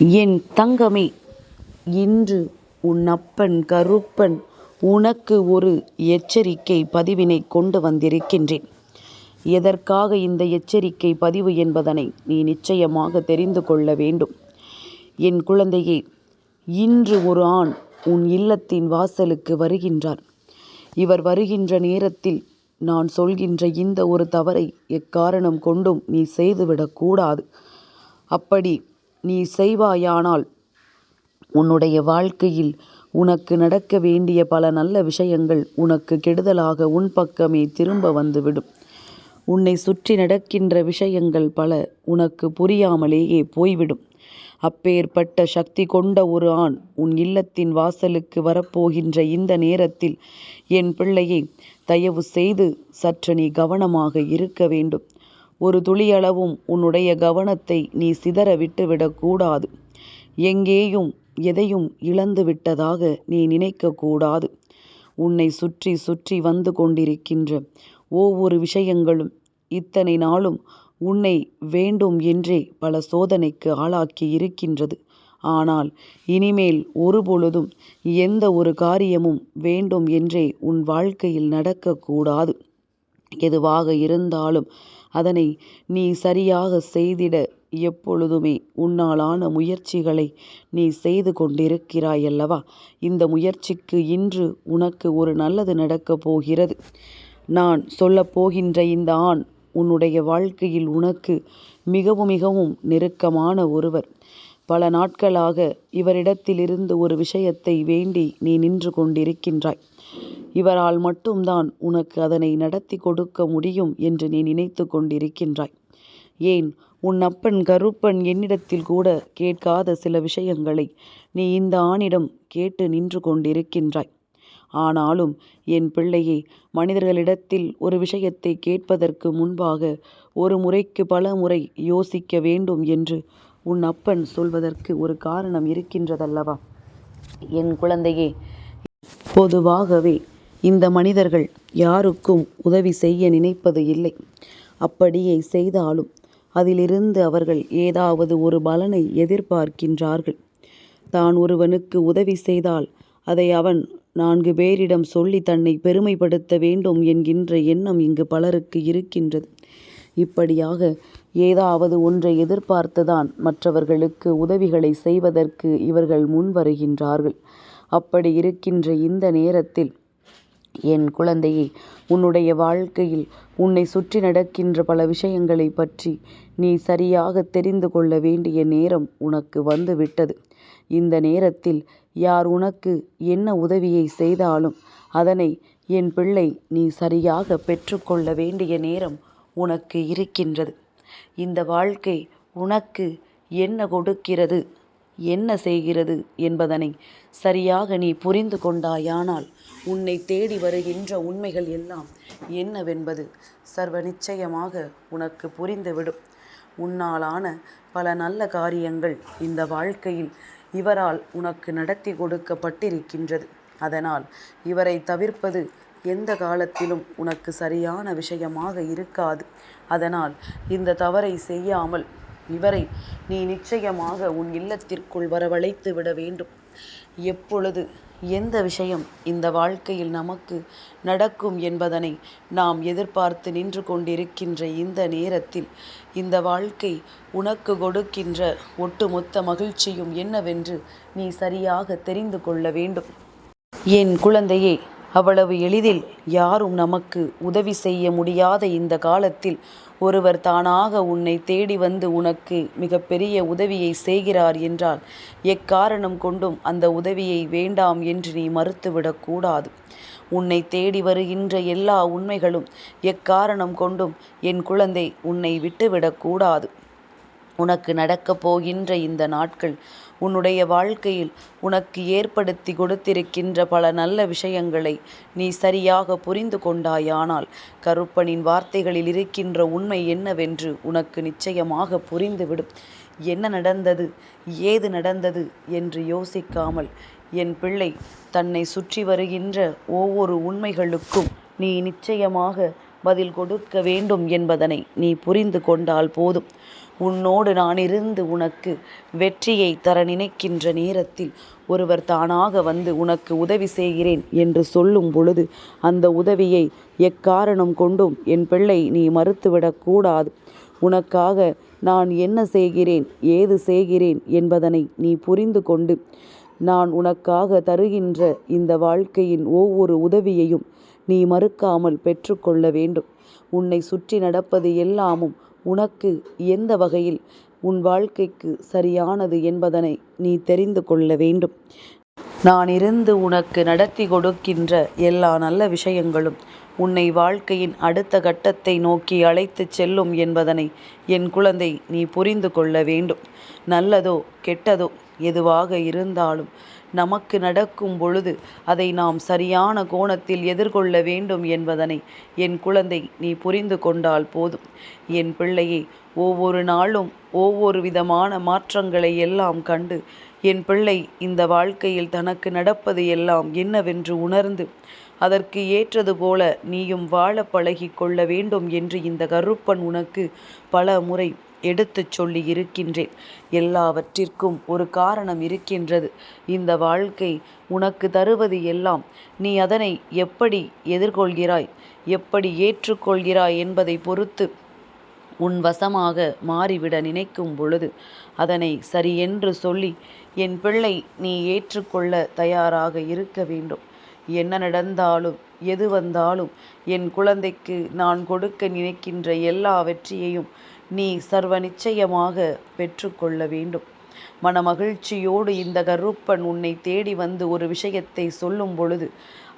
என் தங்கமே இன்று உன் அப்பன் கருப்பன் உனக்கு ஒரு எச்சரிக்கை பதிவினைக் கொண்டு வந்திருக்கின்றேன். எதற்காக இந்த எச்சரிக்கை பதிவு என்பதனை நீ நிச்சயமாக தெரிந்து கொள்ள வேண்டும். என் குழந்தையே இன்று ஒரு ஆண் உன் இல்லத்தின் வாசலுக்கு வருகின்றார். இவர் வருகின்ற நேரத்தில் நான் சொல்கின்ற இந்த ஒரு தவறை எக்காரணம் கொண்டும் நீ செய்துவிடக்கூடாது அப்படி நீ செய்வாயானால் உன்னுடைய வாழ்க்கையில் உனக்கு நடக்க வேண்டிய பல நல்ல விஷயங்கள் உனக்கு கெடுதலாக உன் பக்கமே திரும்ப வந்துவிடும். உன்னை சுற்றி நடக்கின்ற விஷயங்கள் பல உனக்கு புரியாமலேயே போய்விடும். அப்பேற்பட்ட சக்தி கொண்ட ஒரு ஆண் உன் இல்லத்தின் வாசலுக்கு வரப்போகின்ற இந்த நேரத்தில் என் பிள்ளையை தயவு செய்து சற்று நீ கவனமாக இருக்க வேண்டும். ஒரு துளியளவும் உன்னுடைய கவனத்தை நீ சிதற விட்டுவிடக்கூடாது எங்கேயும் எதையும் இழந்து விட்டதாக நீ நினைக்கக்கூடாது உன்னை சுற்றி சுற்றி வந்து கொண்டிருக்கின்ற ஒவ்வொரு விஷயங்களும் இத்தனை நாளும் உன்னை வேண்டும் என்றே பல சோதனைக்கு ஆளாக்கி இருக்கின்றது. ஆனால் இனிமேல் ஒருபொழுதும் எந்த ஒரு காரியமும் வேண்டும் என்றே உன் வாழ்க்கையில் நடக்கக்கூடாது எதுவாக இருந்தாலும் அதனை நீ சரியாக செய்திட எப்பொழுதுமே உன்னாலான முயற்சிகளை நீ செய்து கொண்டிருக்கிறாயல்லவா? இந்த முயற்சிக்கு இன்று உனக்கு ஒரு நல்லது நடக்கப் போகிறது. நான் சொல்லப் போகின்ற இந்த ஆண் உன்னுடைய வாழ்க்கையில் உனக்கு மிகவும் மிகவும் நெருக்கமான ஒருவர். பல நாட்களாக இவரிடத்திலிருந்து ஒரு விஷயத்தை வேண்டி நீ நின்று கொண்டிருக்கின்றாய். இவரால் மட்டும்தான் உனக்கு அதனை நடத்தி கொடுக்க முடியும் என்று நீ நினைத்து கொண்டிருக்கின்றாய். ஏன் உன் அப்பன் கருப்பன் என்னிடத்தில் கூட கேட்காத சில விஷயங்களை நீ இந்த ஆணிடம் கேட்டு நின்று கொண்டிருக்கின்றாய். ஆனாலும் என் பிள்ளையே மனிதர்களிடத்தில் ஒரு விஷயத்தை கேட்பதற்கு முன்பாக ஒரு முறைக்கு பல முறை யோசிக்க வேண்டும் என்று உன் அப்பன் சொல்வதற்கு ஒரு காரணம் இருக்கின்றதல்லவா? என் குழந்தையே பொதுவாகவே இந்த மனிதர்கள் யாருக்கும் உதவி செய்ய நினைப்பது இல்லை. அப்படியே செய்தாலும் அதிலிருந்து அவர்கள் ஏதாவது ஒரு பலனை எதிர்பார்க்கின்றார்கள். தான் ஒருவனுக்கு உதவி செய்தால் அதை அவன் நான்கு பேரிடம் சொல்லி தன்னை பெருமைப்படுத்த வேண்டும் என்கின்ற எண்ணம் இங்கு பலருக்கு இருக்கின்றது. இப்படியாக ஏதாவது ஒன்றை எதிர்பார்த்துதான் மற்றவர்களுக்கு உதவிகளை செய்வதற்கு இவர்கள் முன்வருகின்றார்கள். அப்படி இருக்கின்ற இந்த நேரத்தில் என் குழந்தையே உன்னுடைய வாழ்க்கையில் உன்னை சுற்றி நடக்கின்ற பல விஷயங்களைப் பற்றி நீ சரியாக தெரிந்து கொள்ள வேண்டிய நேரம் உனக்கு வந்துவிட்டது இந்த நேரத்தில் யார் உனக்கு என்ன உதவியை செய்தாலும் அதனை என் பிள்ளை நீ சரியாக பெற்றுக்கொள்ள வேண்டிய நேரம் உனக்கு இருக்கின்றது. இந்த வாழ்க்கை உனக்கு என்ன கொடுக்கிறது என்ன செய்கிறது என்பதனை சரியாக நீ புரிந்து கொண்டாயானால் உன்னை தேடி வருகின்ற உண்மைகள் எல்லாம் என்னவென்பது சர்வ நிச்சயமாக உனக்கு புரிந்துவிடும். உன்னாலான பல நல்ல காரியங்கள் இந்த வாழ்க்கையில் இவரால் உனக்கு நடத்தி கொடுக்கப்பட்டிருக்கின்றது. அதனால் இவரை தவிர்ப்பது எந்த காலத்திலும் உனக்கு சரியான விஷயமாக இருக்காது. அதனால் இந்த தவறை செய்யாமல் இவரை நீ நிச்சயமாக உன் இல்லத்திற்குள் வரவழைத்து விட வேண்டும். எப்பொழுது எந்த விஷயம் இந்த வாழ்க்கையில் நமக்கு நடக்கும் என்பதனை நாம் எதிர்பார்த்து நின்று கொண்டிருக்கின்ற இந்த நேரத்தில் இந்த வாழ்க்கை உனக்கு கொடுக்கின்ற ஒட்டுமொத்த மகிழ்ச்சியும் என்னவென்று நீ சரியாக தெரிந்து கொள்ள வேண்டும். என் குழந்தையே அவ்வளவு எளிதில் யாரும் நமக்கு உதவி செய்ய முடியாத இந்த காலத்தில் ஒருவர் தானாக உன்னை தேடி வந்து உனக்கு மிகப்பெரிய உதவியை செய்கிறார் என்றால் எக்காரணம் கொண்டும் அந்த உதவியை வேண்டாம் என்று நீ மறுத்துவிடக்கூடாது உன்னை தேடி வருகின்ற எல்லா உண்மைகளும் எக்காரணம் கொண்டும் என் குழந்தை உன்னை விட்டுவிடக்கூடாது உனக்கு நடக்கப் போகின்ற இந்த நாட்கள் உன்னுடைய வாழ்க்கையில் உனக்கு ஏற்படுத்தி கொடுத்திருக்கின்ற பல நல்ல விஷயங்களை நீ சரியாக புரிந்து கொண்டாயானால் கருப்பனின் வார்த்தைகளில் இருக்கின்ற உண்மை என்னவென்று உனக்கு நிச்சயமாக புரிந்துவிடும். என்ன நடந்தது ஏது நடந்தது என்று யோசிக்காமல் என் பிள்ளை தன்னை சுற்றி வருகின்ற ஒவ்வொரு உண்மைகளுக்கும் நீ நிச்சயமாக பதில் கொடுக்க வேண்டும் என்பதனை நீ புரிந்து கொண்டால் போதும். உன்னோடு நான் இருந்து உனக்கு வெற்றியை தர நினைக்கின்ற நேரத்தில் ஒருவர் தானாக வந்து உனக்கு உதவி செய்கிறேன் என்று சொல்லும் பொழுது அந்த உதவியை எக்காரணம் கொண்டும் என் பிள்ளை நீ மறுத்துவிடக்கூடாது உனக்காக நான் என்ன செய்கிறேன் ஏது செய்கிறேன் என்பதனை நீ புரிந்து கொண்டு நான் உனக்காக தருகின்ற இந்த வாழ்க்கையின் ஒவ்வொரு உதவியையும் நீ மறுக்காமல் பெற்றுக்கொள்ள வேண்டும். உன்னை சுற்றி நடப்பது எல்லாமும் உனக்கு எந்த வகையில் உன் வாழ்க்கைக்கு சரியானது என்பதனை நீ தெரிந்து கொள்ள வேண்டும். நான் இருந்து உனக்கு நடத்தி கொடுக்கின்ற எல்லா நல்ல விஷயங்களும் உன்னை வாழ்க்கையின் அடுத்த கட்டத்தை நோக்கி அழைத்துச் செல்லும் என்பதனை என் குழந்தை நீ புரிந்து கொள்ள வேண்டும். நல்லதோ கெட்டதோ எதுவாக இருந்தாலும் நமக்கு நடக்கும் பொழுது அதை நாம் சரியான கோணத்தில் எதிர்கொள்ள வேண்டும் என்பதனை என் குழந்தை நீ புரிந்து கொண்டால் போதும். என் பிள்ளையை ஒவ்வொரு நாளும் ஒவ்வொரு விதமான மாற்றங்களை எல்லாம் கண்டு என் பிள்ளை இந்த வாழ்க்கையில் தனக்கு நடப்பது எல்லாம் என்னவென்று உணர்ந்து அதற்கு ஏற்றது போல நீயும் வாழ பழகி கொள்ள வேண்டும் என்று இந்த கருப்பன் உனக்கு பல முறை எடுத்துச் சொல்லி இருக்கின்றேன். எல்லாவற்றிற்கும் ஒரு காரணம் இருக்கின்றது. இந்த வாழ்க்கை உனக்கு தருவது எல்லாம். நீ அதனை எப்படி எதிர்கொள்கிறாய்? எப்படி ஏற்றுக்கொள்கிறாய் என்பதை பொறுத்து உன் வசமாக மாறிவிட நினைக்கும் பொழுது அதனை சரியென்று சொல்லி என் பிள்ளை நீ ஏற்றுக்கொள்ள தயாராக இருக்க வேண்டும். என்ன நடந்தாலும் எது வந்தாலும் என் குழந்தைக்கு நான் கொடுக்க நினைக்கின்ற எல்லா வெற்றியையும் நீ சர்வ நிச்சயமாக பெற்றுக்கொள்ள வேண்டும். மனமகிழ்ச்சியோடு இந்த கருப்பன் உன்னை தேடி வந்து ஒரு விஷயத்தை சொல்லும் பொழுது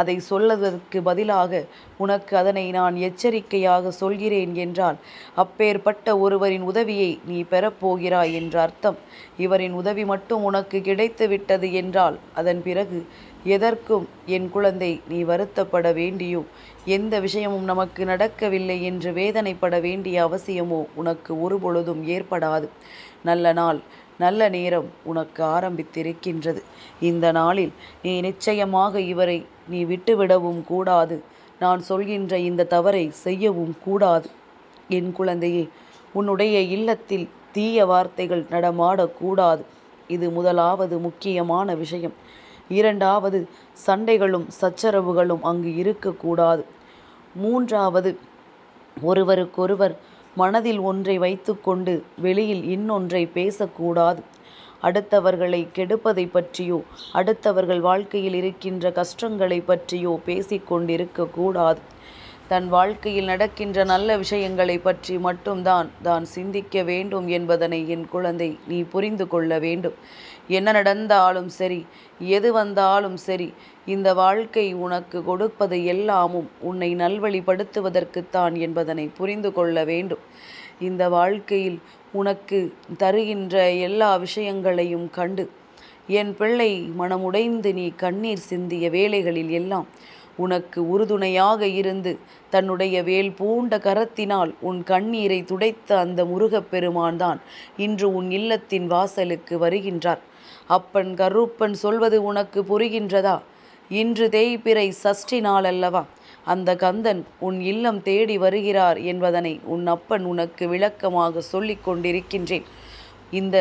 அதை சொல்லுவதற்கு பதிலாக உனக்கு அதனை நான் எச்சரிக்கையாக சொல்கிறேன் என்றால் அப்பேற்பட்ட ஒருவரின் உதவியை நீ பெறப்போகிறாய் என்ற அர்த்தம். இவரின் உதவி மட்டும் உனக்கு கிடைத்து விட்டது என்றால் அதன் பிறகு எதற்கும் என் குழந்தை நீ வருத்தப்பட வேண்டியோ? எந்த விஷயமும் நமக்கு நடக்கவில்லை என்று வேதனைப்பட வேண்டிய அவசியமோ உனக்கு ஒருபொழுதும் ஏற்படாது. நல்ல நாள் நல்ல நேரம் உனக்கு ஆரம்பித்திருக்கின்றது. இந்த நாளில் நீ நிச்சயமாக இவரை நீ விட்டுவிடவும் கூடாது. நான் சொல்கின்ற இந்த தவறை செய்யவும் கூடாது. என் குழந்தையே உன்னுடைய இல்லத்தில் தீய வார்த்தைகள் நடமாடக்கூடாது. இது முதலாவது முக்கியமான விஷயம். இரண்டாவது சண்டைகளும் சச்சரவுகளும் அங்கு இருக்கக்கூடாது. மூன்றாவது ஒருவருக்கொருவர் மனதில் ஒன்றை வைத்துக்கொண்டு வெளியில் இன்னொன்றை பேசக்கூடாது. அடுத்தவர்களை கெடுப்பதை பற்றியோ அடுத்தவர்கள் வாழ்க்கையில் இருக்கின்ற கஷ்டங்களை பற்றியோ பேசிக்கொண்டிருக்கக்கூடாது தன் வாழ்க்கையில் நடக்கின்ற நல்ல விஷயங்களை பற்றி மட்டும்தான் தான் சிந்திக்க வேண்டும் என்பதனை என் குழந்தை நீ புரிந்து கொள்ள வேண்டும். என்ன நடந்தாலும் சரி எது வந்தாலும் சரி இந்த வாழ்க்கை உனக்கு கொடுப்பது எல்லாமும் உன்னை நல்வழிப்படுத்துவதற்குத்தான் என்பதனை புரிந்து கொள்ள வேண்டும். இந்த வாழ்க்கையில் உனக்கு தருகின்ற எல்லா விஷயங்களையும் கண்டு என் பிள்ளை மனமுடைந்து நீ கண்ணீர் சிந்திய வேலைகளில் எல்லாம் உனக்கு உறுதுணையாக இருந்து தன்னுடைய வேல் பூண்ட கரத்தினால் உன் கண்ணீரை துடைத்த அந்த முருகப்பெருமான் தான் இன்று உன் இல்லத்தின் வாசலுக்கு வருகின்றார். அப்பன் கருப்பன் சொல்வது உனக்கு புரிகின்றதா? இன்று தேய்பிறை சஷ்டி நாள் அல்லவா அந்த கந்தன் உன் இல்லம் தேடி வருகிறார் என்பதனை உன் அப்பன் உனக்கு விளக்கமாக சொல்லிக் கொண்டிருக்கின்றேன். இந்த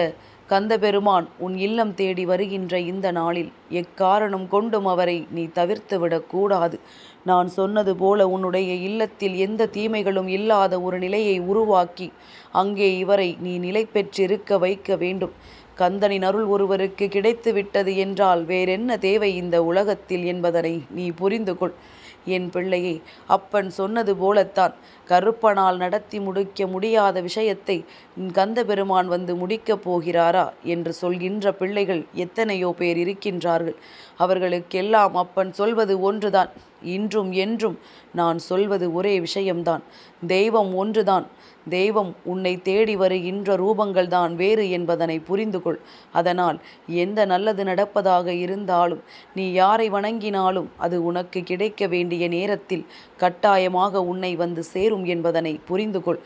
கந்தபெருமான் உன் இல்லம் தேடி வருகின்ற இந்த நாளில் எக்காரணம் கொண்டும் அவரை நீ தவிர்த்து கூடாது. நான் சொன்னது போல உன்னுடைய இல்லத்தில் எந்த தீமைகளும் இல்லாத ஒரு நிலையை உருவாக்கி அங்கே இவரை நீ நிலை பெற்றிருக்க வைக்க வேண்டும். கந்தனின் அருள் ஒருவருக்கு கிடைத்து விட்டது என்றால் வேறென்ன தேவை இந்த உலகத்தில் என்பதனை நீ புரிந்து கொள் என் பிள்ளையை அப்பன் சொன்னது போலத்தான். கருப்பனால் நடத்தி முடிக்க முடியாத விஷயத்தை கந்த பெருமான் வந்து முடிக்கப் போகிறாரா என்று சொல்கின்ற பிள்ளைகள் எத்தனையோ பேர் இருக்கின்றார்கள். அவர்களுக்கெல்லாம் அப்பன் சொல்வது ஒன்றுதான் இன்றும் என்றும் நான் சொல்வது ஒரே விஷயம்தான். தெய்வம் ஒன்றுதான் தெய்வம் உன்னை தேடி வருகின்ற ரூபங்கள்தான் வேறு என்பதனை புரிந்து கொள் அதனால் எந்த நல்லது நடப்பதாக இருந்தாலும் நீ யாரை வணங்கினாலும் அது உனக்கு கிடைக்க வேண்டிய நேரத்தில் கட்டாயமாக உன்னை வந்து சேரும் என்பதனை புரிந்து கொள்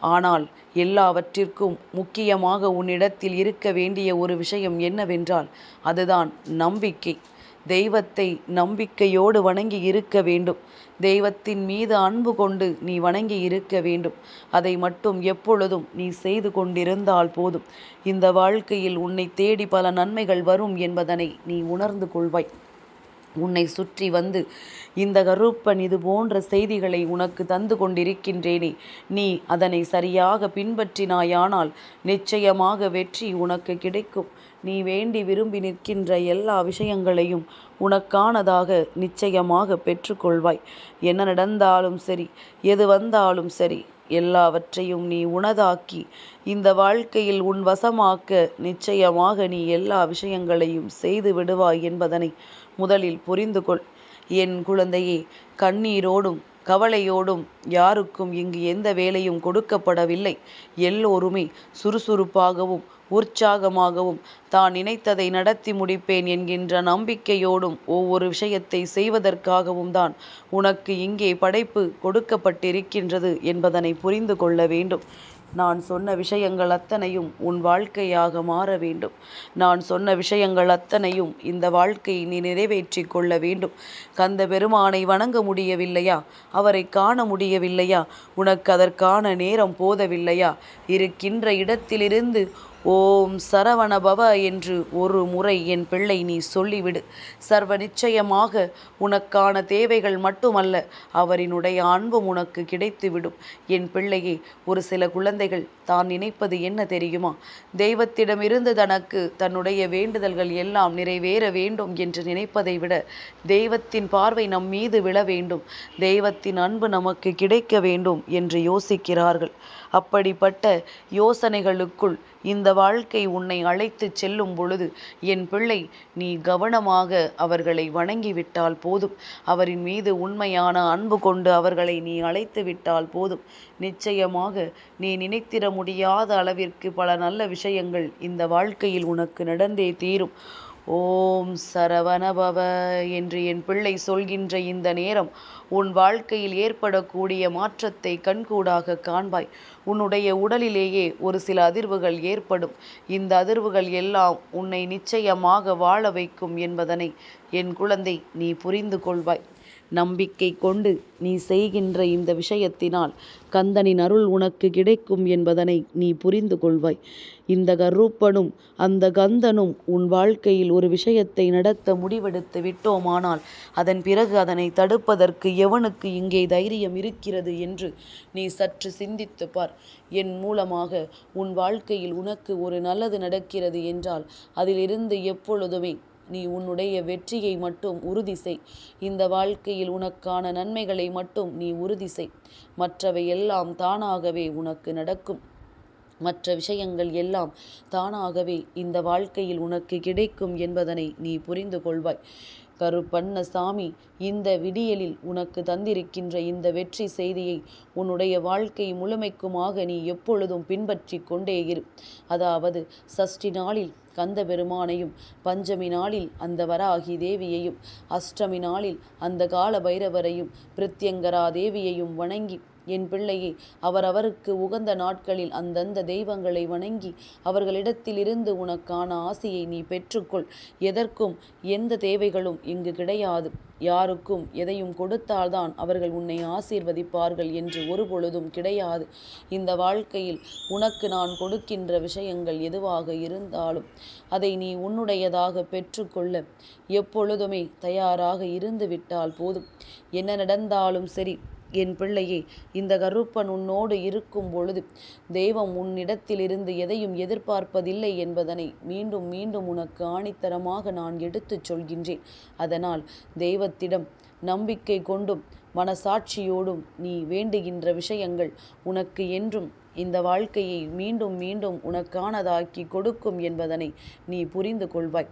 ஆனால் எல்லாவற்றிற்கும் முக்கியமாக உன்னிடத்தில் இருக்க வேண்டிய ஒரு விஷயம் என்னவென்றால் அதுதான் நம்பிக்கை. தெய்வத்தை நம்பிக்கையோடு வணங்கி இருக்க வேண்டும். தெய்வத்தின் மீது அன்பு கொண்டு நீ வணங்கி இருக்க வேண்டும். அதை மட்டும் எப்பொழுதும் நீ செய்து கொண்டிருந்தால் போதும். இந்த வாழ்க்கையில் உன்னை தேடி பல நன்மைகள் வரும் என்பதனை நீ உணர்ந்து கொள்வாய். உன்னை சுற்றி வந்து இந்த கருப்பன் இது போன்ற செய்திகளை உனக்கு தந்து கொண்டிருக்கின்றேனே. நீ அதனை சரியாக பின்பற்றினாயானால் நிச்சயமாக வெற்றி உனக்கு கிடைக்கும். நீ வேண்டி விரும்பி நிற்கின்ற எல்லா விஷயங்களையும் உனக்கானதாக நிச்சயமாக பெற்றுக்கொள்வாய். என்ன நடந்தாலும் சரி எது வந்தாலும் சரி எல்லாவற்றையும் நீ உனதாக்கி இந்த வாழ்க்கையில் உன் வசமாக்க நிச்சயமாக நீ எல்லா விஷயங்களையும் செய்து விடுவாய் என்பதனை முதலில் புரிந்து கொள் என் குழந்தையே கண்ணீரோடும் கவலையோடும் யாருக்கும் இங்கு எந்த வேலையும் கொடுக்கப்படவில்லை. எல்லோருமே சுறுசுறுப்பாகவும் உற்சாகமாகவும் தான் நினைத்ததை நடத்தி முடிப்பேன் என்கின்ற நம்பிக்கையோடும் ஒவ்வொரு விஷயத்தை செய்வதற்காகவும் தான் உனக்கு இங்கே படைப்பு கொடுக்கப்பட்டிருக்கின்றது என்பதனை புரிந்து கொள்ள வேண்டும். நான் சொன்ன விஷயங்கள் அத்தனையும் உன் வாழ்க்கையாக மாற வேண்டும். நான் சொன்ன விஷயங்கள் அத்தனையும் இந்த வாழ்க்கையை நீ நிறைவேற்றி கொள்ள வேண்டும். கந்த பெருமானை வணங்க முடியவில்லையா? அவரை காண முடியவில்லையா? உனக்கு அதற்கான நேரம் போதவில்லையா? இருக்கின்ற இடத்திலிருந்து ஓம் சரவணபவ என்று ஒரு முறை என் பிள்ளை நீ சொல்லிவிடு. சர்வ நிச்சயமாக உனக்கான தேவைகள் மட்டுமல்ல அவரினுடைய அன்பும் உனக்கு கிடைத்துவிடும். என் பிள்ளையே ஒரு சில குழந்தைகள் தான் நினைப்பது என்ன தெரியுமா? தெய்வத்திடமிருந்து தனக்கு தன்னுடைய வேண்டுதல்கள் எல்லாம் நிறைவேற வேண்டும் என்று நினைப்பதை விட தெய்வத்தின் பார்வை நம் மீது விழ வேண்டும். தெய்வத்தின் அன்பு நமக்கு கிடைக்க வேண்டும் என்று யோசிக்கிறார்கள். அப்படிப்பட்ட யோசனைகளுக்குள் இந்த வாழ்க்கை உன்னை அழைத்துச் செல்லும் பொழுது என் பிள்ளை நீ கவனமாக அவர்களை வணங்கிவிட்டால் போதும். அவரின் மீது உண்மையான அன்பு கொண்டு அவர்களை நீ அழைத்து விட்டால் போதும். நிச்சயமாக நீ நினைத்திட முடியாத அளவிற்கு பல நல்ல விஷயங்கள் இந்த வாழ்க்கையில் உனக்கு நடந்தே தீரும். ஓம் சரவணபவ என்று என் பிள்ளை சொல்கின்ற இந்த நேரம் உன் வாழ்க்கையில் ஏற்படக்கூடிய மாற்றத்தை கண்கூடாக காண்பாய். உன்னுடைய உடலிலேயே ஒரு சில அதிர்வுகள் ஏற்படும். இந்த அதிர்வுகள் எல்லாம் உன்னை நிச்சயமாக வாழ வைக்கும் என்பதனை என் குழந்தை நீ புரிந்து கொள்வாய். நம்பிக்கை கொண்டு நீ செய்கின்ற இந்த விஷயத்தினால் கந்தனின் அருள் உனக்கு கிடைக்கும் என்பதனை நீ புரிந்து கொள்வாய். இந்த கருப்பனும் அந்த கந்தனும் உன் வாழ்க்கையில் ஒரு விஷயத்தை நடத்த முடிவெடுத்து விட்டோமானால் அதன் பிறகு அதனை தடுப்பதற்கு எவனுக்கு இங்கே தைரியம் இருக்கிறது என்று நீ சற்று சிந்தித்து பார். என் மூலமாக உன் வாழ்க்கையில் உனக்கு ஒரு நல்லது நடக்கிறது என்றால் அதிலிருந்து எப்பொழுதுமே நீ உன்னுடைய வெற்றியை மட்டும் உறுதி செய். இந்த வாழ்க்கையில் உனக்கான நன்மைகளை மட்டும் நீ உறுதி செய். மற்றவை எல்லாம் தானாகவே உனக்கு நடக்கும். மற்ற விஷயங்கள் எல்லாம் தானாகவே இந்த வாழ்க்கையில் உனக்கு கிடைக்கும் என்பதனை நீ புரிந்து கொள்வாய். கருப்பண்ணசாமி இந்த விடியலில் உனக்கு தந்திருக்கின்ற இந்த வெற்றி செய்தியை உன்னுடைய வாழ்க்கை முழுமைக்குமாக நீ எப்பொழுதும் பின்பற்றி கொண்டே இரு. அதாவது சஷ்டி நாளில் கந்த பெருமானையும் பஞ்சமி நாளில் அந்த வராகி தேவியையும் அஷ்டமி நாளில் அந்த கால பைரவரையும் பிரித்யங்கரா தேவியையும் வணங்கி என் பிள்ளையே அவரவருக்கு உகந்த நாட்களில் அந்தந்த தெய்வங்களை வணங்கி அவர்களிடத்திலிருந்து உனக்கான ஆசையை நீ பெற்றுக்கொள். எதற்கும் எந்த தேவைகளும் இங்கு கிடையாது. யாருக்கும் எதையும் கொடுத்தால்தான் அவர்கள் உன்னை ஆசீர்வதிப்பார்கள் என்று ஒரு பொழுதும் கிடையாது. இந்த வாழ்க்கையில் உனக்கு நான் கொடுக்கின்ற விஷயங்கள் எதுவாக இருந்தாலும் அதை நீ உன்னுடையதாக பெற்றுக்கொள்ள எப்பொழுதுமே தயாராக இருந்து விட்டால் போதும். என்ன நடந்தாலும் சரி என் பிள்ளையே இந்த கருப்பன் உன்னோடு இருக்கும் பொழுது தெய்வம் உன்னிடத்திலிருந்து எதையும் எதிர்பார்ப்பதில்லை என்பதனை மீண்டும் மீண்டும் உனக்கு ஆணித்தரமாக நான் எடுத்துச் சொல்கின்றேன். அதனால் தெய்வத்திடம் நம்பிக்கை கொண்டும் மனசாட்சியோடும் நீ வேண்டுகின்ற விஷயங்கள் உனக்கு என்றும் இந்த வாழ்க்கையை மீண்டும் மீண்டும் உனக்கானதாக்கி கொடுக்கும் என்பதனை நீ புரிந்து கொள்வாய்.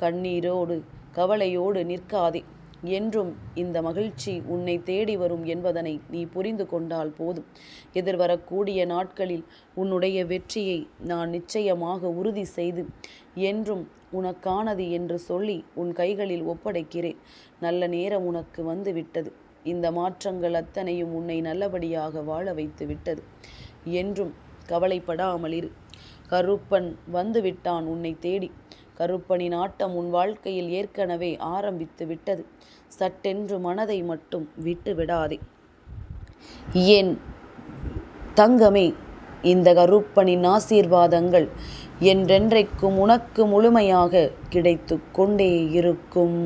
கண்ணீரோடு கவலையோடு நிற்காதே. என்றும் இந்த மகிழ்ச்சி உன்னை தேடி வரும் என்பதனை நீ புரிந்து கொண்டால் போதும். எதிர்வரக்கூடிய நாட்களில் உன்னுடைய வெற்றியை நான் நிச்சயமாக உறுதி செய்து என்றும் உனக்கானது என்று சொல்லி உன் கைகளில் ஒப்படைக்கிறேன். நல்ல நேரம் உனக்கு வந்து விட்டது இந்த மாற்றங்கள் அத்தனையும் உன்னை நல்லபடியாக வாழ வைத்து விட்டது என்றும் கவலைப்படாமல் இரு கருப்பன் வந்து விட்டான் உன்னை தேடி. கருப்பணி ஆட்டம் உன் வாழ்க்கையில் ஏற்கனவே ஆரம்பித்து விட்டது. சட்டென்று மனதை மட்டும் விட்டு விடாதே. என் தங்கமே இந்த கருப்பனின் ஆசீர்வாதங்கள் என்றென்றைக்கும் உனக்கு முழுமையாக கிடைத்து கொண்டே இருக்கும்.